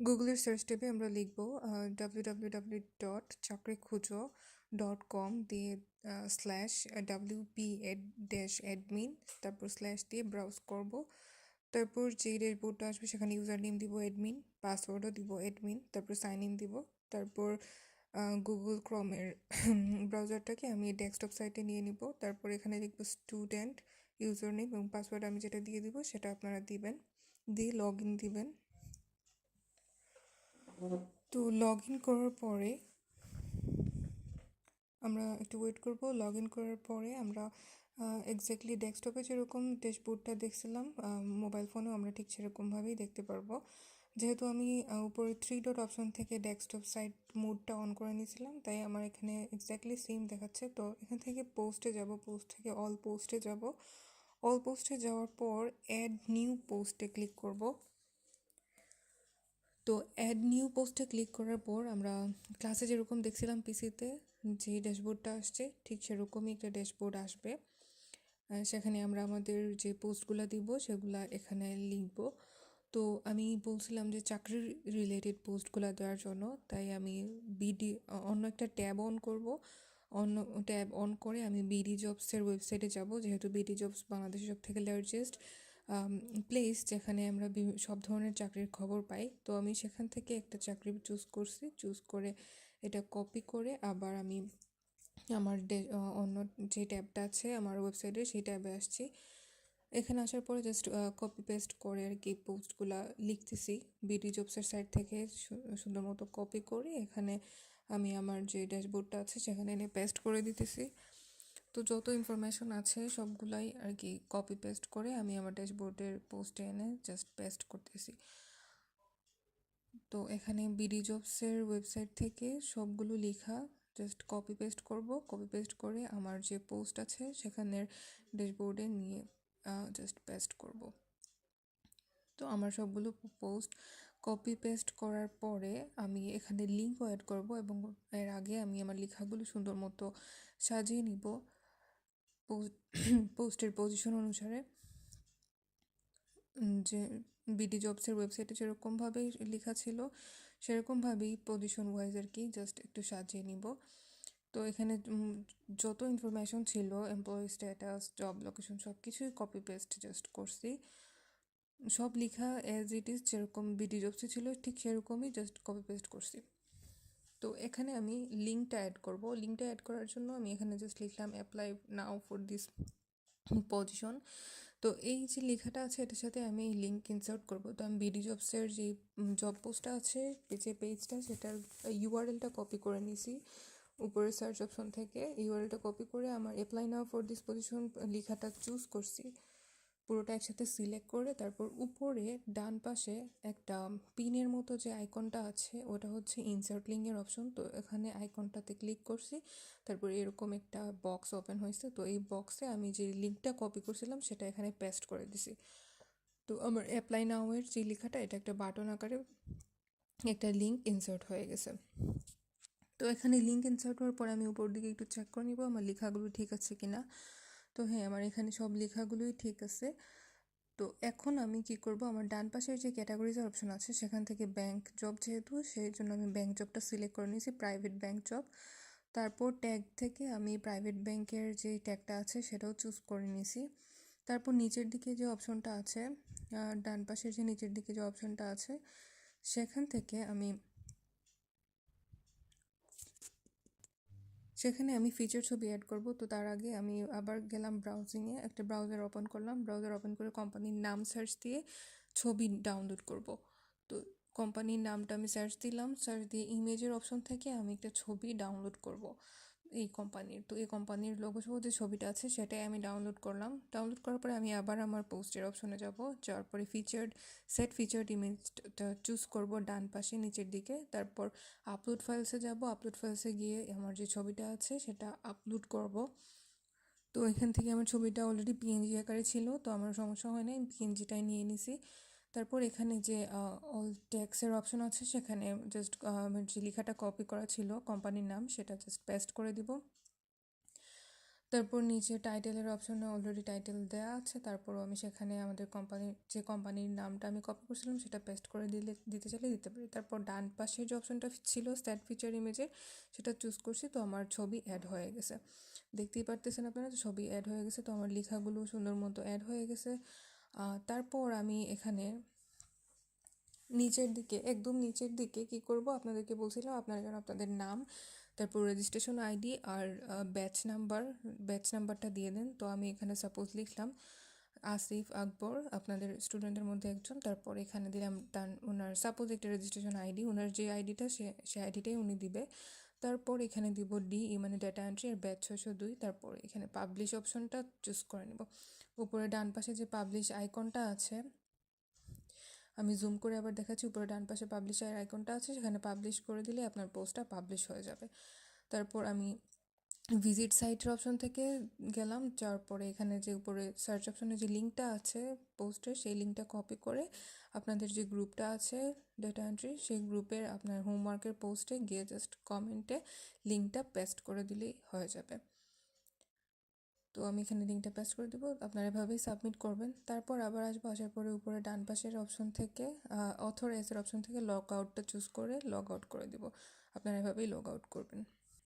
গুগলের সার্চ ট্যাবে আমরা লিখব ডাব্লিউ ডাব্লিউ ডাব্লিউ ডট চাকরি খুঁজো ডট কম দিয়ে slash W P ed dash admin তারপর স্ল্যাশ দিয়ে ব্রাউজ করব। তারপর যে ড্যাশবোর্ডটা আসবে সেখানে ইউজার নেম দিব অ্যাডমিন পাসওয়ার্ডও দিব অ্যাডমিন তারপর সাইন ইন দিব। তারপর গুগল ক্রমের ব্রাউজারটাকে আমি ডেস্কটপ সাইটে নিয়ে নিব। তারপর এখানে লিখব স্টুডেন্ট ইউজার নেম এবং পাসওয়ার্ড আমি যেটা দিয়ে দিব সেটা আপনারা দিবেন। দিয়ে লগ ইন দিবেন। তো লগ ইন করার পরে আমরা একটু ওয়েট করব। লগ ইন করার পরে আমরা এক্স্যাক্টলি ডেস্কটপে যেরকম ড্যাশবোর্ডটা দেখছিলাম মোবাইল ফোনেও আমরা ঠিক সেরকমভাবেই দেখতে পারব। যেহেতু আমি উপরে থ্রি ডট অপশন থেকে ডেস্কটপ সাইট মোডটা অন করে নিয়েছিলাম, তাই আমার এখানে এক্স্যাক্টলি সেম দেখাচ্ছে। তো এখান থেকে পোস্টে যাব পোস্ট থেকে অল পোস্টে যাব। অল পোস্টে যাওয়ার পর অ্যাড নিউ পোস্টে ক্লিক করব। তো অ্যাড নিউ পোস্টে ক্লিক করার পর আমরা ক্লাসে যেরকম দেখছিলাম পিসিতে যে ড্যাশবোর্ডটা আসছে, ঠিক সেরকমই একটা ড্যাশবোর্ড আসবে। সেখানে আমরা আমাদের যে পোস্টগুলো দিব, সেগুলো এখানে লিখব। তো আমি বলছিলাম যে চাকরির রিলেটেড পোস্টগুলো দেওয়ার জন্য, তাই আমি বিডি অন্য একটা ট্যাব অন করব। অন্য ট্যাব অন করে আমি বিডি জবসের ওয়েবসাইটে যাব, যেহেতু বিডি জবস বাংলাদেশের সব থেকে লার্জেস্ট প্লেস যেখানে আমরা সব ধরনের চাকরির খবর পাই। তো আমি সেখান থেকে একটা চাকরি চুজ করছি। চুজ করে এটা কপি করে আবার আমি আমার অন্য যে ট্যাবটা আছে আমার ওয়েবসাইটে সেই ট্যাবে আসছি। এখানে আসার পরে জাস্ট কপি পেস্ট করে আর কি পোস্টগুলো লিখতেছি। বিডি জবসের সাইট থেকে সুন্দর মতো কপি করে এখানে আমি আমার যে ড্যাশবোর্ডটা আছে সেখানে এনে পেস্ট করে দিতেছি। তো যত ইনফরমেশন আছে সবগুলাই আর কি কপি পেস্ট করে আমি আমার ড্যাশবোর্ডের পোস্টে এনে জাস্ট পেস্ট করতেছি। তো এখানে বিডি জবসের ওয়েবসাইট থেকে সবগুলো লেখা জাস্ট কপি পেস্ট করব। কপি পেস্ট করে আমার যে পোস্ট আছে সেখানের ড্যাশবোর্ডে নিয়ে জাস্ট পেস্ট করব। তো আমার সবগুলো পোস্ট কপি পেস্ট করার পরে আমি এখানে লিঙ্কও অ্যাড করব এবং এর আগে আমি আমার লেখাগুলো সুন্দর মতো সাজিয়ে নিব। পোস্টের পজিশন অনুসারে যে বিডি জবসের ওয়েবসাইটে যেরকমভাবে লেখা ছিল সেরকমভাবেই পজিশন ওয়াইজ আর কি জাস্ট একটু সাজিয়ে নিব। তো এখানে যত ইনফরমেশন ছিল এমপ্লয়ি স্ট্যাটাস জব লোকেশন সব কিছুই কপি পেস্ট জাস্ট করছি। সব লেখা অ্যাজ ইট ইজ যেরকম বিডি জবসে ছিল, ঠিক সেরকমই জাস্ট কপি পেস্ট করছি। তো এখানে আমি লিঙ্কটা অ্যাড করব। লিঙ্কটা অ্যাড করার জন্য আমি এখানে জাস্ট লিখলাম apply now for this position তো এই যে লেখাটা আছে, এটার সাথে আমি এই লিঙ্ক ইনসার্ট করব। তো আমি বিডি জবসের যে জব পোস্টটা আছে যে পেজটা সেটার ইউআরএলটা কপি করে নিয়েছি উপরে সার্চ অপশন থেকে ইউআরএলটা কপি করে আমার apply now for this position লেখাটা চুজ করছি। পুরোটা একসাথে সিলেক্ট করে তারপর উপরে ডান পাশে একটা পিনের মতো যে আইকনটা আছে, ওটা হচ্ছে ইনসার্ট লিঙ্কের অপশন তো এখানে আইকনটাতে ক্লিক করছি, তারপর এরকম একটা বক্স ওপেন হয়েছে। তো এই বক্সে আমি যে লিঙ্কটা কপি করছিলাম, সেটা এখানে পেস্ট করে দিছি। তো আমার অ্যাপ্লাই নাওয়ের যে লেখাটা, এটা একটা বাটন আকারে একটা লিঙ্ক ইনসার্ট হয়ে গেছে। তো এখানে লিঙ্ক ইনসার্ট হওয়ার পর আমি উপর দিকে একটু চেক করে নিব, আমার লেখাগুলো ঠিক আছে কিনা। তো হ্যাঁ আমার এখানে সব লেখাগুলোই ঠিক আছে। তো এখন আমি কি করব, আমার ডান পাশের যে ক্যাটাগরিজের অপশন আছে, সেখান থেকে ব্যাংক জব যেহেতু, সেই জন্য আমি ব্যাংক জবটা সিলেক্ট করে নিয়েছি, প্রাইভেট ব্যাংক জব। তারপর ট্যাগ থেকে আমি প্রাইভেট ব্যাংকের যে ট্যাগটা আছে, সেটাও চুজ করে নিয়েছি। তারপর নিচের দিকে যে অপশনটা আছে ডান পাশের যে নিচের দিকে যে অপশনটা আছে, সেখান থেকে আমি সেখানে আমি ফিচার ছবি অ্যাড করব। তো তার আগে আমি আবার গেলাম ব্রাউজিংয়ে একটা ব্রাউজার ওপেন করলাম। ব্রাউজার ওপেন করে কোম্পানির নাম সার্চ দিয়ে ছবি ডাউনলোড করব। তো কোম্পানির নামটা আমি সার্চ দিলাম। সার্চ দিয়ে ইমেজের অপশন থেকে আমি একটা ছবি ডাউনলোড করব। এই কোম্পানির তো এই কোম্পানির লোগো সহ যে ছবিটা আছে সেটাই আমি ডাউনলোড করলাম। ডাউনলোড করার পরে আমি আবার আমার পোস্টের অপশনে যাব, যাওয়ার পরে ফিচার্ড সেট ফিচার্ড ইমেজটা চুজ করব ডান পাশে নিচের দিকে। তারপর আপলোড ফাইলসে যাব আপলোড ফাইলসে গিয়ে আমার যে ছবিটা আছে সেটা আপলোড করব। তো এখান থেকে আমার ছবিটা অলরেডি পিএনজি আকারে ছিল, তো আমার সমস্যা হয় না আমি পিএনজিটাই নিয়ে নিছি। তারপর এখানে যে অল ট্যাক্সের অপশন আছে, সেখানে জাস্ট যে লেখাটা কপি করা ছিল কোম্পানির নাম, সেটা জাস্ট পেস্ট করে দিব। তারপর নিচে টাইটেলের অপশনে অলরেডি টাইটেল দেওয়া আছে, তারপরও আমি সেখানে আমাদের কোম্পানির যে কোম্পানির নামটা আমি কপি করছিলাম, সেটা পেস্ট করে দিলে, দিতে চাইলে দিতে পারি। তারপর ডান পাশে যে অপশনটা ছিল স্ট্যাট ফিচার ইমেজের সেটা চুজ করছি, তো আমার ছবি অ্যাড হয়ে গেছে। দেখতেই পারতেছেন আপনারা ছবি অ্যাড হয়ে গেছে, তো আমার লেখাগুলো সুন্দর মতো অ্যাড হয়ে গেছে। তারপর আমি এখানে নিচের দিকে, একদম নিচের দিকে কি করব? আপনাদেরকে বলছিলাম আপনারা যেন আপনাদের নাম, তারপর রেজিস্ট্রেশন আইডি আর ব্যাচ নাম্বার ব্যাচ নাম্বারটা দিয়ে দেন। তো আমি এখানে সাপোজ লিখলাম, আসিফ আকবর, আপনাদের স্টুডেন্টের মধ্যে একজন। তারপর এখানে দিলাম তার ওনার সাপোজ একটা রেজিস্ট্রেশন আইডি ওনার যে আইডিটা সে সে আইডিটাই উনি দিবে। তারপর এখানে দিব ডি মানে ডেটা এন্ট্রি আর ব্যাচ ছয়শো দুই। তারপর এখানে পাবলিশ অপশনটা চুজ করে নেব। উপরে ডান পাশে যে পাবলিশ আইকনটা আছে, আমি জুম করে আবার দেখাচ্ছি, উপরে ডান পাশে পাবলিশার আইকনটা আছে, সেখানে পাবলিশ করে দিলে আপনার পোস্টটা পাবলিশ হয়ে যাবে। তারপর আমি ভিজিট সাইটের অপশন থেকে গেলাম, যাওয়ার পরে এখানে যে উপরে সার্চ অপশনে যে লিঙ্কটা আছে পোস্টের সেই লিঙ্কটা কপি করে আপনাদের যে গ্রুপটা আছে ডেটা এন্ট্রি সেই গ্রুপের আপনার হোমওয়ার্কের পোস্টে গিয়ে জাস্ট কমেন্টে লিঙ্কটা পেস্ট করে দিলেই হয়ে যাবে। তো আমি এখানে লিঙ্কটা পেস্ট করে দেবো, আপনারা এভাবেই সাবমিট করবেন। তারপর আবার আসব, আসার পরে উপরে ডান পাশের অপশন থেকে অথরাইজের অপশন থেকে লগ আউটটা চুজ করে লগ আউট করে দেবো। আপনারা এভাবেই লগ আউট করবেন।